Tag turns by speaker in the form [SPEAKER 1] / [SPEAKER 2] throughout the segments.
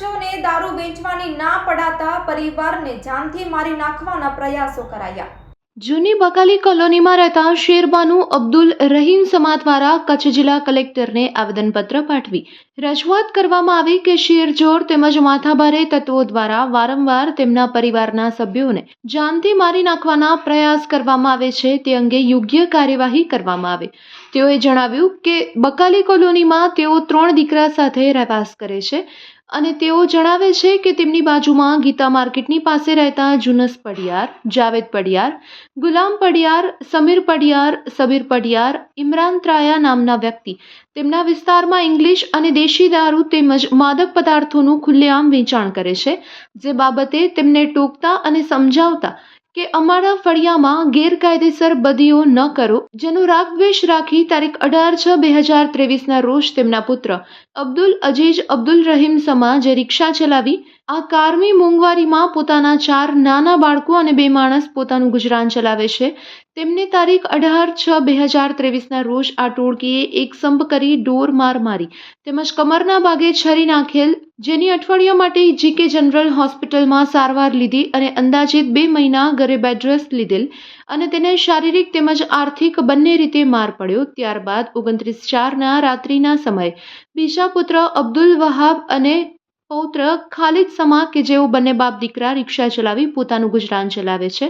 [SPEAKER 1] શખ્સોને દારૂ વેચવાની ના પડાતા પરિવારને જાનથી મારી નાખવાના પ્રયાસો કરાયા.
[SPEAKER 2] જૂની બકાલી કોલોનીમાં રહેતા શેરબાનુ અબ્દુલ રહીમ સમા દ્વારા કચ્છ જિલ્લા કલેક્ટરને આવેદનપત્ર પાઠવી. રજૂઆત કરવામાં આવી કે શેરજોર તેમજ માથાભારે તત્વો દ્વારા વારંવાર તેમના પરિવારના સભ્યોને જાનથી મારી નાખવાના પ્રયાસ કરવામાં આવે છે તે અંગે યોગ્ય કાર્યવાહી કરવામાં આવે. તેઓએ જણાવ્યું કે બકાલી કોલોનીમાં તેઓ ત્રણ દીકરા સાથે રહેવાસ કરે છે અને તેઓ જણાવે છે કે તેમની બાજુમાં ગીતા માર્કેટની પાસે રહેતા જુનસ પડિયાર, જાવેદ પડિયાર, ગુલામ પડિયાર, સમીર પડિયાર, સબીર પડિયાર, ઇમરાન ત્રાયા નામના વ્યક્તિ. તેમના વિસ્તારમાં ઇંગ્લિશ અને દેશી દારૂ તેમજ માદક પદાર્થોનું ખુલ્લેઆમ વેચાણ કરે છે, જે બાબતે તેમને ટોકતા અને સમજાવતા કે અમારા ફળિયામાં ગેરકાયદેસર બદીઓ ન કરો, જેનો રાગદ્વેષ રાખી તારીખ અઢાર છ બે હજાર ત્રેવીસના રોજ તેમના પુત્ર અબ્દુલ અજીજ અબ્દુલ રહીમ સમા જે રિક્ષા ચલાવી આ કારમી મોંઘવારીમાં પોતાના ચાર નાના બાળકો અને બે માણસ પોતાનું ગુજરાન ચલાવે છે. તેમને તારીખ અઢાર છ બે હજાર ત્રેવીસના રોજ આ ટોળકીએ એક સંપ કરી ડોર માર મારી. તેમજ કમરના ભાગે છરી નાખેલ, જેની અઠવાડિયા માટે જીકે જનરલ હોસ્પિટલમાં સારવાર લીધી અને અંદાજિત બે મહિના ઘરે બેડરેસ્ટ લીધેલ અને તેને શારીરિક તેમજ આર્થિક બંને રીતે માર પડ્યો. ત્યારબાદ ઓગણત્રીસ ચારના રાત્રિના સમયે બીજા પુત્ર અબ્દુલ વહાબ અને પૌત્ર ખાલિદ સમા કે જેઓ બંને બાપ દીકરા રિક્ષા ચલાવી પોતાનું ગુજરાન ચલાવે છે,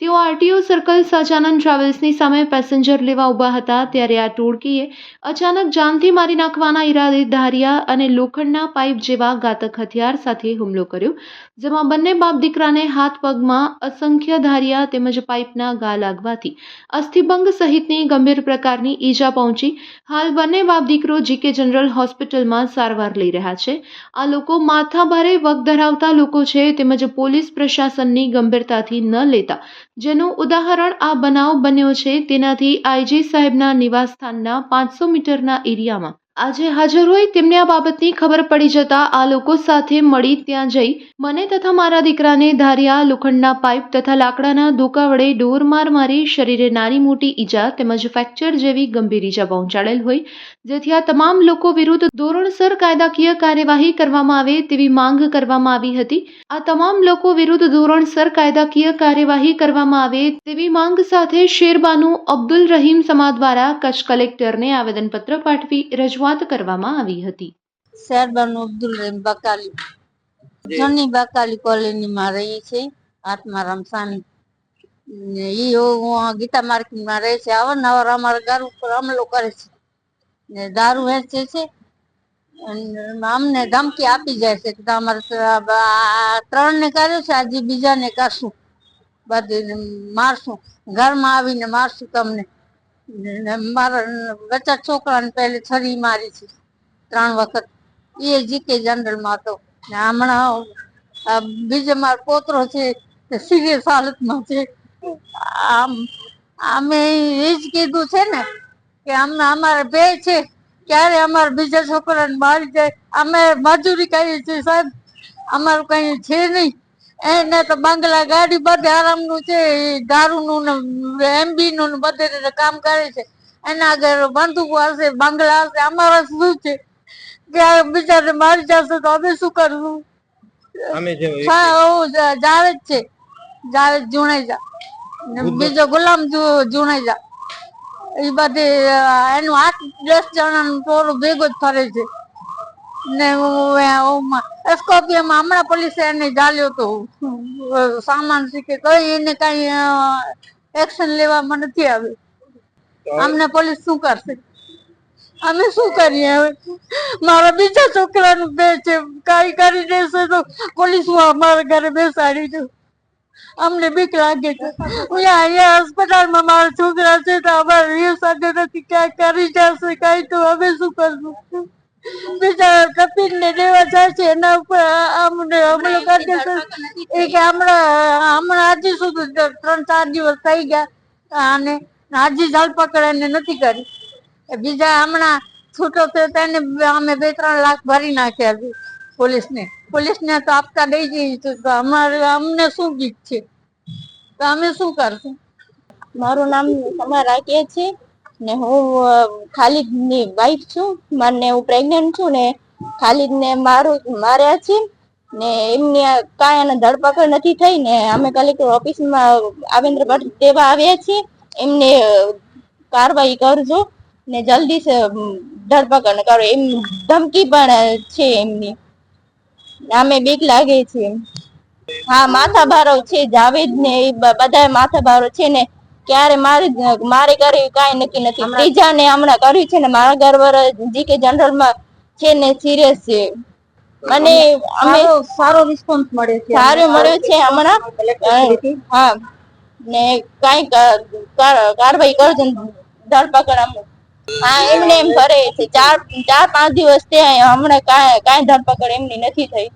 [SPEAKER 2] તેઓ આરટીઓ સર્કલ સહજાનંદ ટ્રાવેલ્સની સામે પેસેન્જર લેવા ઊભા હતા ત્યારે આ ટોળકીએ અચાનક જાનથી મારી નાખવાના ઈરાદે ધારિયા અને લોખંડના પાઇપ જેવા ઘાતક હથિયાર સાથે હુમલો કર્યો, જેમાં બંને બાપ દીકરાને હાથ પગમાં અસંખ્ય ધારિયા તેમજ પાઇપના ઘા લાગવાથી અસ્થિભંગ સહિતની ગંભીર પ્રકારની ઈજા પહોંચી. હાલ બંને બાપ દીકરો જીકે જનરલ હોસ્પિટલમાં સારવાર લઈ રહ્યા છે. આ લોકો માથાભારે વગ ધરાવતા લોકો છે તેમજ પોલીસ પ્રશાસનની ગંભીરતાથી ન લેતા. જેનું ઉદાહરણ આ બનાવ બન્યો છે તેનાથી આઈજી સાહેબના નિવાસસ્થાનના પાંચસો મીટરના એરિયામાં. આજે હાજર હોય તેમને આ બાબતની ખબર પડી જતા આ લોકો સાથે મળી ત્યાં જઈ મને તથા મારા દીકરાને ધારિયા લોખંડના પાઇપ તથા લાકડાના ધોકા વડે ડોર માર મારી શરીરે નાની મોટી ઈજા તેમજ ફ્રેક્ચર જેવી ગંભીર ઈજા પહોંચાડેલ હોય, જેથી આ તમામ લોકો વિરુદ્ધ ધોરણસર કાયદાકીય કાર્યવાહી કરવામાં આવે તેવી માંગ કરવામાં આવી હતી. આ તમામ લોકો વિરુદ્ધ ધોરણસર કાયદાકીય કાર્યવાહી કરવામાં આવે તેવી માંગ સાથે શેરબાનુ અબ્દુલ રહીમ સમા દ્વારા કચ્છ કલેક્ટરને આવેદનપત્ર પાઠવી રજૂઆત કરવામાં આવી હતી.
[SPEAKER 3] શેરબાનુ અબ્દુલ રહીમ બકાલી જની બકાલી કોલોનીમાં રહી છે. આત્મારામ સાની ને આ ગીતા માર્કેટમાં રહે છે. અવારનવાર અમારા ઘર ઉપર હમલો કરે છે. ને દારૂ વેચે છે. અને અમને ધમકી આપી જાય છે કે તમારે ત્રણ ને કર્યું છે આજે બીજાને કરશું. બધી મારશું. ઘરમાં આવીને મારશું તમને. મારા બચ્ચા છોકરાને પહેલે છરી મારી છે, ત્રણ વખત. એ જીકે જનરલમાં હતો. ને હમણાં બીજો મારો પોતરો છે સિરિયસ હાલતમાં છે. આમ, અમે એ જ કીધું છે ને કે અમે અમારે બે છે, ક્યારે અમારા બીજા છોકરાને મારી જાય. અમે મજૂરી કરીએ છીએ સાહેબ. અમારું કઈ છે નહીં. એને તો બંગલા ગાડી બધે આરામનું છે દારૂનું ને એમબી નું ને બધે રીતે કામ કરે છે. એના આગળ બંદૂકો હશે બંગલા હશે અમારા શું છે? કે બિચારે મારી જશે તો અમે શું કરવું જાવેદ છે. જાવેદ જુણેજા બીજો ગુલામ જુણેજા એ બધી એનું આઠ દસ જણાનું ટોળું ભેગું જ ફરે છે. ને હું એ ઓમાં સ્કોપિયામાં હમણાં પોલીસે એને જાલ્યો તો. સામાન શીખે કઈ એને કઈ એક્શન લેવામાં નથી આવ્યું અમને પોલીસ શું કરશે? અમે શું કરીએ હવે? મારા બીજા છોકરાનું બે છે કઈ કરી દેશે તો પોલીસ હું અમારા ઘરે બેસાડી દઉં. અમને બીક લાગે છે. હું અહીંયા હોસ્પિટલમાં મારા છોકરા છે તો અમારે સાથે નથી ક્યાંક કરી જશે કઈ તો અમે શું કરશું? બીજા કપિલ ને દેવા જાય એના ઉપર અમને હમલો કરી દેશે. એ કે હમણાં હમણાં આજે સુધી ત્રણ ચાર દિવસ થઈ ગયા. અને હજી ધરપકડ એને નથી કરી. બીજા હમણાં છૂટો થયો તેને અમે બે ત્રણ લાખ ભરી નાખ્યા છે પોલીસને. પોલીસને તો આપતા દઈ જઈએ તો અમારે અમને શું ગીત છે? તો અમે શું કરશું?
[SPEAKER 4] મારું નામ તમારા કે છે. ને હું ખાલિદની વાઈફ છું. મને હું પ્રેગ્નન્ટ છું ને ખાલિદ ને મારું, માર્યા છે ને એમની કાંઈ એને ધરપકડ નથી થઈ ને અમે કલેક્ટર ઓફિસમાં આવેન્દ્ર ભટ્ટ દેવા આવ્યા છીએ. એમને કારવાહી કરજો ને જલ્દી ધરપકડ કરો. એમ ધમકી પણ છે એમની. અમે બીક લાગે છે. હા માથા ભારો છે જાવેદ ને એ બધા માથા ભારો છે ને ક્યારે મારે મારે કર્યું કાંઈ નક્કી નથી. ત્રીજા ને હમણાં કર્યું છે ને મારા ઘર જી કે જનરલમાં છે ને સિરિયસ છે. મને અમે
[SPEAKER 3] સારો રિસ્પોન્સ મળ્યો છે
[SPEAKER 4] સારો મળ્યો છે હમણાં. હા ને કાંઈ કાર્યવાહી કરજો ધરપકડ હા એમને એમ કરે છે. ચાર ચાર પાંચ દિવસ થયા હમણાં કાંઈ કાંઈ ધરપકડ એમની નથી થઈ.